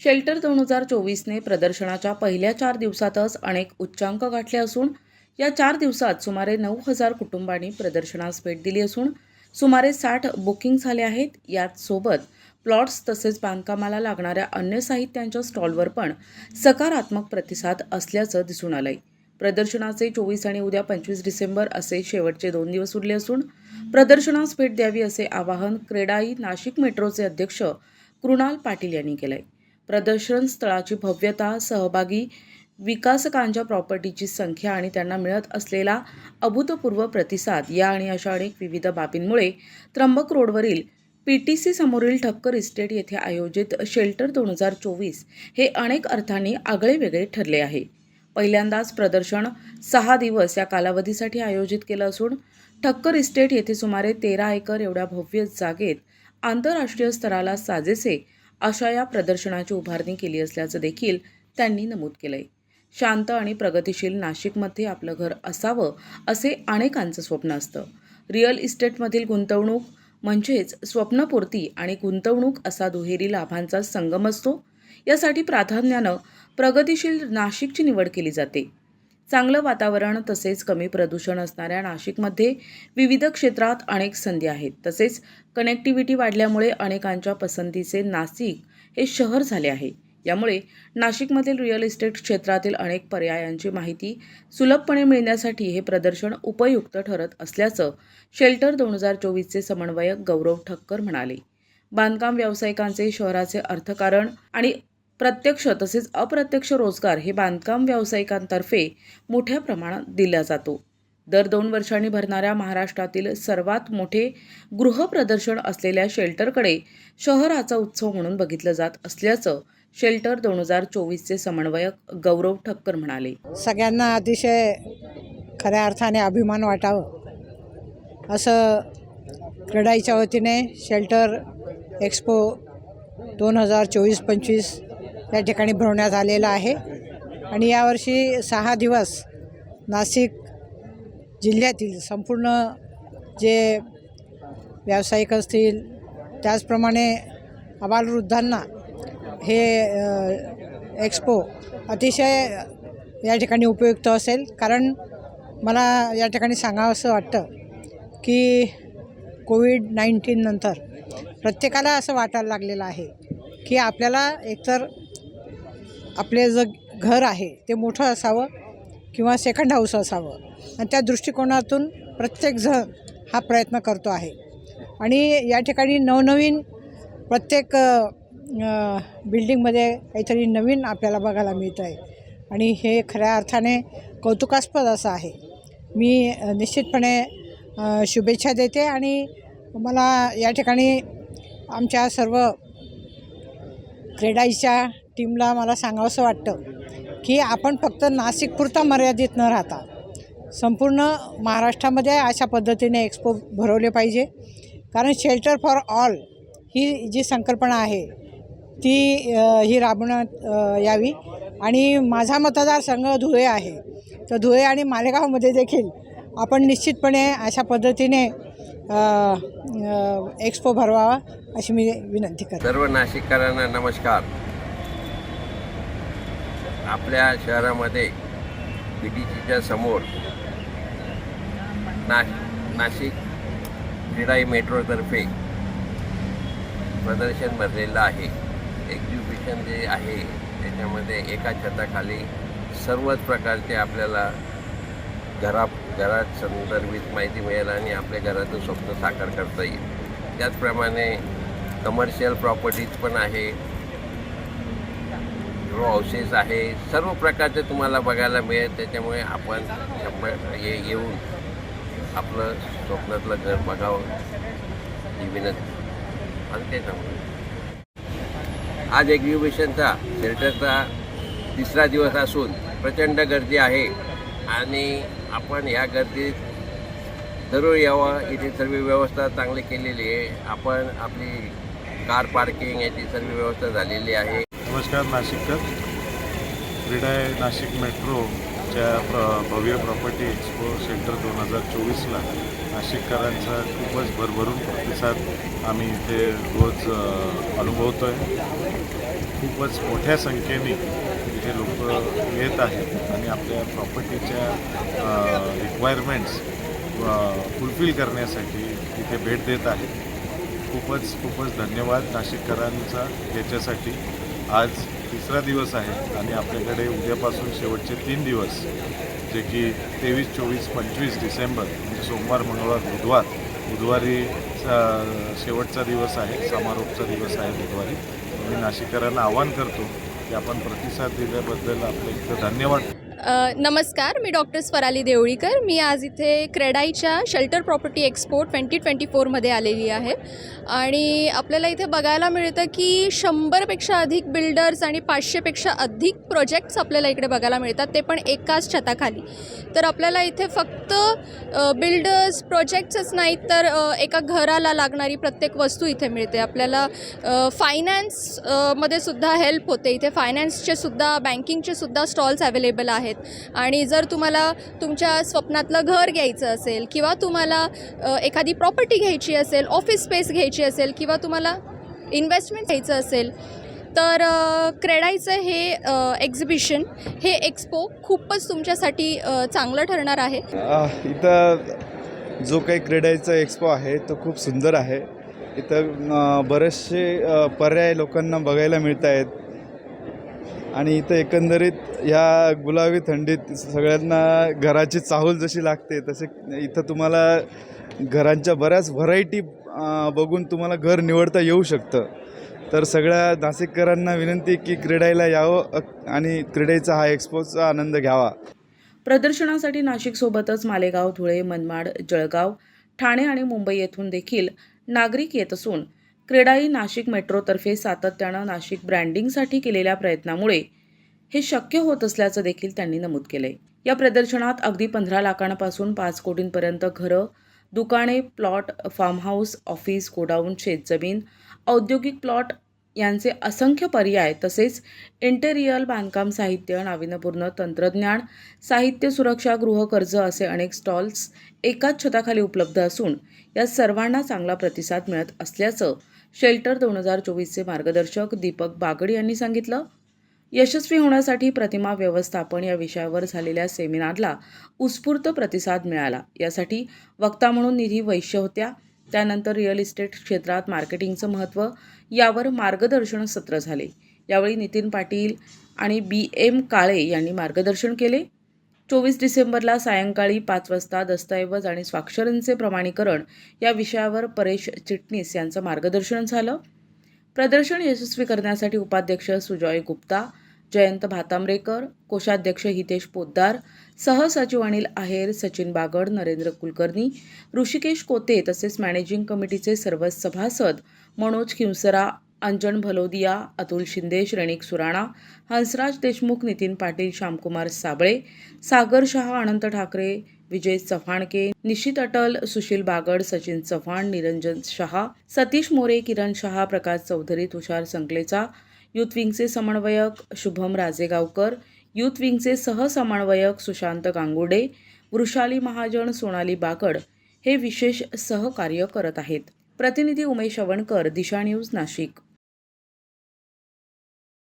Shelter दोन हजार चोवीसने प्रदर्शनाच्या पहिल्या चार दिवसातच अनेक उच्चांक गाठले असून या चार दिवसात सुमारे नऊ हजार कुटुंबांनी प्रदर्शनास भेट दिली असून सुमारे साठ बुकिंग झाले आहेत. यात सोबत प्लॉट्स तसेच बांधकामाला लागणाऱ्या अन्य साहित्यांच्या स्टॉलवर पण सकारात्मक प्रतिसाद असल्याचं दिसून आलंय. प्रदर्शनाचे चोवीस आणि उद्या पंचवीस डिसेंबर असे शेवटचे दोन दिवस उरले असून प्रदर्शनास भेट द्यावी असे आवाहन क्रेडाई नाशिक मेट्रोचे अध्यक्ष कृणाल पाटील यांनी केलंय. प्रदर्शन स्थळाची भव्यता सहभागी विकासकांच्या प्रॉपर्टीची संख्या आणि त्यांना मिळत असलेला अभूतपूर्व प्रतिसाद या आणि अशा अनेक विविध बाबींमुळे त्र्यंबक रोडवरील पी टी सी समोरील ठक्कर इस्टेट येथे आयोजित शेल्टर दोन हजार चोवीस हे अनेक अर्थांनी आगळे वेगळे ठरले आहे. पहिल्यांदाच प्रदर्शन सहा दिवस या कालावधीसाठी आयोजित केलं असून ठक्कर इस्टेट येथे सुमारे तेरा एकर एवढ्या भव्य जागेत आंतरराष्ट्रीय स्तराला साजेसे अशा या प्रदर्शनाची उभारणी केली असल्याचं देखील त्यांनी नमूद केलंय. शांत आणि प्रगतिशील नाशिकमध्ये आपलं घर असावं असे अनेकांचं स्वप्न असतं. रिअल इस्टेटमधील गुंतवणूक म्हणजेच स्वप्नपूर्ती आणि गुंतवणूक असा दुहेरी लाभांचा संगम असतो. यासाठी प्राधान्यानं प्रगतिशील नाशिकची निवड केली जाते. चांगलं वातावरण तसेच कमी प्रदूषण असणाऱ्या नाशिकमध्ये विविध क्षेत्रात अनेक संधी आहेत. तसेच कनेक्टिव्हिटी वाढल्यामुळे अनेकांच्या पसंतीचे नाशिक हे शहर झाले आहे. यामुळे नाशिकमधील रिअल इस्टेट क्षेत्रातील अनेक पर्यायांची माहिती सुलभपणे मिळण्यासाठी हे प्रदर्शन उपयुक्त ठरत असल्याचं शेल्टर दोन हजार चोवीसचे समन्वयक गौरव ठक्कर म्हणाले. बांधकाम व्यावसायिकांचे शहराचे अर्थकारण आणि प्रत्यक्ष तसेच अप्रत्यक्ष रोजगार हे बांधकाम व्यावसायिकांतर्फे मोठ्या प्रमाणात दिला जातो. दर दोन वर्षांनी भरणाऱ्या महाराष्ट्रातील सर्वात मोठे गृहप्रदर्शन असलेल्या शेल्टरकडे शहराचा उत्सव म्हणून बघितलं जात असल्याचं शेल्टर दोन हजार चोवीसचे समन्वयक गौरव ठक्कर म्हणाले. सगळ्यांना अतिशय खऱ्या अर्थाने अभिमान वाटावं. असं क्रेडाईच्या वतीने शेल्टर एक्सपो दोन हजार चोवीस पंचवीस या ठिकाणी भरवण्यात आलेलं आहे. आणि यावर्षी सहा दिवस नाशिक जिल्ह्यातील संपूर्ण जे व्यावसायिक असतील त्याचप्रमाणे आबालवृद्धांना हे एक्सपो अतिशय या ठिकाणी उपयुक्त असेल. कारण मला या ठिकाणी सांगावंसं वाटतं की कोविड नाईन्टीन नंतर प्रत्येकाला असं वाटायला लागलेलं आहे की आपल्याला एकतर आपले जे घर आहे ते मोठं असावं किंवा सेकंड हाऊस असावं. आणि त्या दृष्टिकोनातून प्रत्येकजण हा प्रयत्न करतो आहे. आणि या ठिकाणी नवनवीन प्रत्येक बिल्डिंगमध्ये काहीतरी नवीन आपल्याला बघायला मिळतं आहे आणि हे खऱ्या अर्थाने कौतुकास्पद असं आहे. मी निश्चितपणे शुभेच्छा देते आणि मला या ठिकाणी आमच्या सर्व क्रेडाईच्या टीमला मला सांगावंसं वाटतं की आपण फक्त नाशिकपुरता मर्यादित न राहता संपूर्ण महाराष्ट्रामध्ये अशा पद्धतीने एक्सपो भरवले पाहिजे. कारण शेल्टर फॉर ऑल ही जी संकल्पना आहे ती ही राबवण्यात यावी. आणि माझा मतदारसंघ धुळे आहे. तर धुळे आणि मालेगावमध्ये देखील आपण निश्चितपणे अशा पद्धतीने एक्सपो भरवावा अशी मी विनंती करते. सर्व नाशिककरांना नमस्कार. आपल्या शहरामध्ये बी टी सीच्या समोर नाश नाशिक क्रीडाई मेट्रोतर्फे प्रदर्शन भरलेलं आहे. एक्झिबिशन जे आहे त्याच्यामध्ये एका छताखाली सर्वच प्रकारचे आपल्याला घरा घरात संदर्भित माहिती मिळेल आणि आपल्या घराचं स्वप्न साकार करता येईल. त्याचप्रमाणे कमर्शियल प्रॉपर्टीज पण आहे. रो हाऊसेस आहे. सर्व प्रकारचे तुम्हाला बघायला मिळेल. त्याच्यामुळे आपण शंभर येऊन आपलं स्वप्नातलं घर बघावं. ही विनंती. आणि ते सांगू आज एक्झिबिशनचा शेल्टरचा तिसरा दिवस असून प्रचंड गर्दी आहे. आणि आपण ह्या गर्दीत जरूर यावं. इथे सर्व व्यवस्था चांगली केलेली आहे. आपण आपली कार पार्किंग याची सर्व व्यवस्था झालेली आहे. नमस्कार नाशिककर. क्रीडाय नाशिक मेट्रोच्या प्र भव्य प्रॉपर्टी एक्सपो सेंटर दोन हजार चोवीसला. नाशिककरांचा खूपच भरभरून प्रतिसाद आम्ही इथे रोज अनुभवतो आहे खूपच मोठ्या संख्येने इथे लोक येत आहेत आणि आपल्या प्रॉपर्टीच्या रिक्वायरमेंट्स फुलफिल करण्यासाठी इथे भेट देत आहेत. खूपच खूपच धन्यवाद नाशिककरांचा याच्यासाठी. आज तिसरा दिवस आहे आणि आपल्याकडे उद्यापासून शेवटचे तीन दिवस जे की तेवीस चोवीस पंचवीस डिसेंबर म्हणजे सोमवार मंगळवार बुधवार. बुधवारी शेवटचा दिवस आहे समारोपचा दिवस आहे बुधवारी. मी नाशिककरांना आवाहन करतो की आपण प्रतिसाद दिल्याबद्दल आपलं इथं धन्यवाद. अ, नमस्कार मी डॉक्टर स्वराली देवळीकर. मी आज इथे क्रेडाईच्या shelter property expo twenty twenty फोरमध्ये आलेली आहे. आणि आपल्याला इथे बघायला मिळतं की शंभरपेक्षा अधिक बिल्डर्स आणि पाचशेपेक्षा अधिक प्रोजेक्ट्स आपल्याला इकडे बघायला मिळतात. ते पण एकाच छताखाली. तर आपल्याला इथे फक्त बिल्डर्स प्रोजेक्ट्सच नाहीत तर अ, एका घराला लागणारी प्रत्येक वस्तू इथे मिळते. आपल्याला फायनान्समध्ये सुद्धा हेल्प होते. इथे फायनान्सचे सुद्धा बँकिंगचे सुद्धा स्टॉल्स अवेलेबल आहेत. आणि जर तुम्हाला तुमच्या स्वप्नातलं घर घ्यायचं असेल किंवा तुम्हाला एखादी प्रॉपर्टी घ्यायची असेल ऑफिस स्पेस घ्यायची असेल किंवा तुम्हाला इन्व्हेस्टमेंट घ्यायचं असेल तर क्रेडाईचं हे एक्झिबिशन हे एक्सपो खूपच तुमच्यासाठी चांगलं ठरणार आहे. इथं जो काही क्रेडाईचा एक्सपो आहे तो खूप सुंदर आहे. इथं बरेचसे पर्याय लोकांना बघायला मिळत आहेत आणि इथं एकंदरीत ह्या गुलाबी थंडीत सगळ्यांना घराची चाहूल जशी लागते तसे इथं तुम्हाला घरांच्या बऱ्याच व्हरायटी बघून तुम्हाला घर निवडता येऊ शकतं. तर सगळ्या नाशिककरांना विनंती की क्रीडायला यावं आणि क्रीडेचा हा एक्सपोचा आनंद घ्यावा. प्रदर्शनासाठी नाशिकसोबतच मालेगाव धुळे मनमाड जळगाव ठाणे आणि मुंबई येथून देखील नागरिक येत असून क्रेडाई नाशिक मेट्रोतर्फे सातत्यानं नाशिक ब्रँडिंगसाठी केलेल्या प्रयत्नामुळे हे शक्य होत असल्याचं देखील त्यांनी नमूद केलंय. या प्रदर्शनात अगदी पंधरा लाखांपासून पाच कोटींपर्यंत घरं दुकाने plot farm house office godown शेतजमीन औद्योगिक प्लॉट यांचे असंख्य पर्याय तसेच इंटेरियल बांधकाम साहित्य नाविन्यपूर्ण तंत्रज्ञान साहित्य सुरक्षा गृहकर्ज असे अनेक स्टॉल्स एकाच छताखाली उपलब्ध असून या सर्वांना चांगला प्रतिसाद मिळत असल्याचं शेल्टर दोन हजार चोवीसचे मार्गदर्शक दीपक बागड यांनी सांगितलं. यशस्वी होण्यासाठी प्रतिमा व्यवस्थापन या विषयावर झालेल्या सेमिनारला उत्स्फूर्त प्रतिसाद मिळाला. यासाठी वक्ता म्हणून निधी वैश्य होत्या. त्यानंतर रिअल इस्टेट क्षेत्रात मार्केटिंगचं महत्त्व यावर मार्गदर्शन सत्र झाले. यावेळी नितीन पाटील आणि बी एम काळे यांनी मार्गदर्शन केले. चोवीस डिसेंबरला सायंकाळी पाच वाजता दस्तऐवज आणि स्वाक्षरींचे प्रमाणीकरण या विषयावर परेश चिटणीस यांचं मार्गदर्शन झालं. प्रदर्शन यशस्वी करण्यासाठी उपाध्यक्ष सुजॉय गुप्ता जयंत भातांब्रेकर कोषाध्यक्ष हितेश पोद्दार सहसचिव अनिल आहेर सचिन बागड नरेंद्र कुलकर्णी ऋषिकेश कोते तसेच मॅनेजिंग कमिटीचे सर्व सभासद मनोज किंसरा अंजन भलोदिया अतुल शिंदे श्रेणिक सुराणा हंसराज देशमुख नितीन पाटील श्यामकुमार साबळे सागर शहा अनंत ठाकरे विजय चव्हाणके निशित अटल सुशील बागड सचिन चव्हाण निरंजन शहा सतीश मोरे किरण शहा प्रकाश चौधरी तुषार संकलेचा युथ विंगचे समन्वयक शुभम राजेगावकर युथ विंगचे सहसमन्वयक सुशांत गांगुडे वृषाली महाजन सोनाली बागड हे विशेष सहकार्य करत आहेत. प्रतिनिधी उमेश अवणकर दिशा न्यूज नाशिक.